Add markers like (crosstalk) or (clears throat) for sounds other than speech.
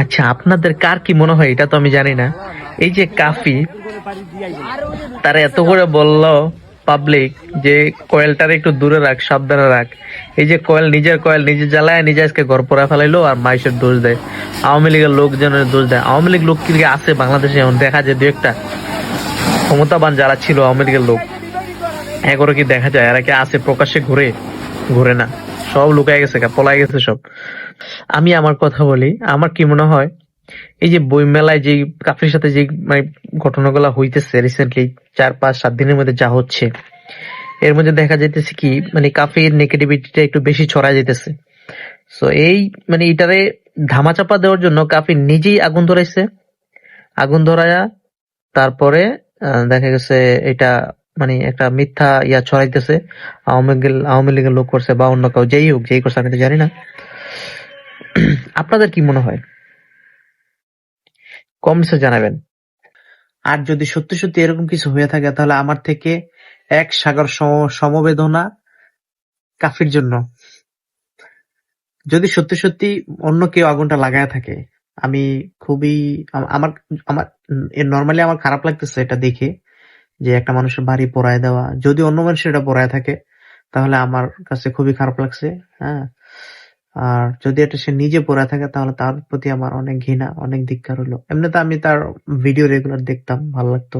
আচ্ছা আপনাদের কার কি মনে হয়, এটা তো আমি জানি না। এই যে কাফি, তারা এত করে বলল পাবলিক যে কয়েলটারে একটু দূরে রাখ, সাবধানে রাখ। এই যে কয়েল, নিজের কয়েল নিজে জ্বালায়, নিজে আজকে ঘর পড়া ফেলাইলো আর মাইসের দোষ দেয়। আওয়ামী লীগের লোকজনের দোষ দেয়। আওয়ামী লীগ লোক কি আছে বাংলাদেশে? এমন দেখা যায়, দু একটা। ক্ষমতাবান যারা ছিল আওয়ামী লীগের লোক। এগারো কি দেখা যায়? এরা কি আছে প্রকাশ্যে ঘুরে? ঘুরে না। সব লুকায় গেছে গা, পলায় গেছে সব। আমি আমার কথা বলি আমার কি মনে হয় এই যে বই মেলায় যে কাফির সাথে যে মানে ঘটনাগুলো হইতেছে রিসেন্টলি চার পাঁচ সাত দিনের মধ্যে যা হচ্ছে এর মধ্যে দেখা যাইতেছে কি মানে কাফির নেগেটিভিটিটা একটু বেশি ছড়া যাইতেছে। সো এই মানে এটারে ধামাচাপা দেওয়ার জন্য কাফির নিজেই আগুন ধরাইছে। আগুন ধরায়া তারপরে দেখা গেছে এটা মানে একটা মিথ্যা ইয়া ছড়াইতেছে, আওয়ামী আওয়ামী লীগের লোক করছে বা অন্য কেউ, যেই হোক, যেই করছে, আমি তো জানি না। (clears throat) আপনাদের কি মনে হয়? কমেন্টসে জানাবেন। আর যদি সত্যি সত্যি এরকম কিছু হয়ে থাকে, তাহলে আমার থেকে এক সাগর সম- সমবেদনা কাফির জন্য। যদি সত্যি সত্যি অন্য কেউ আগুনটা লাগায় থাকে, আমি খুবই আম- আমার আমার নর্মালি আমার খারাপ লাগতেছে এটা দেখে। যে একটা মানুষের বাড়ি পড়ায় দেওয়া। যদি অন্য মানুষের এটা পড়ায় থাকে, তাহলে আমার কাছে খুবই খারাপ লাগছে হ্যাঁ। আর যদি এটা সে নিজে পড়ায় থাকে, তাহলে তার প্রতি আমার অনেক ঘৃণা, অনেক ধিক্কার হলো। এমনিতে আমি তার ভিডিও রেগুলার দেখতাম, ভালো লাগতো।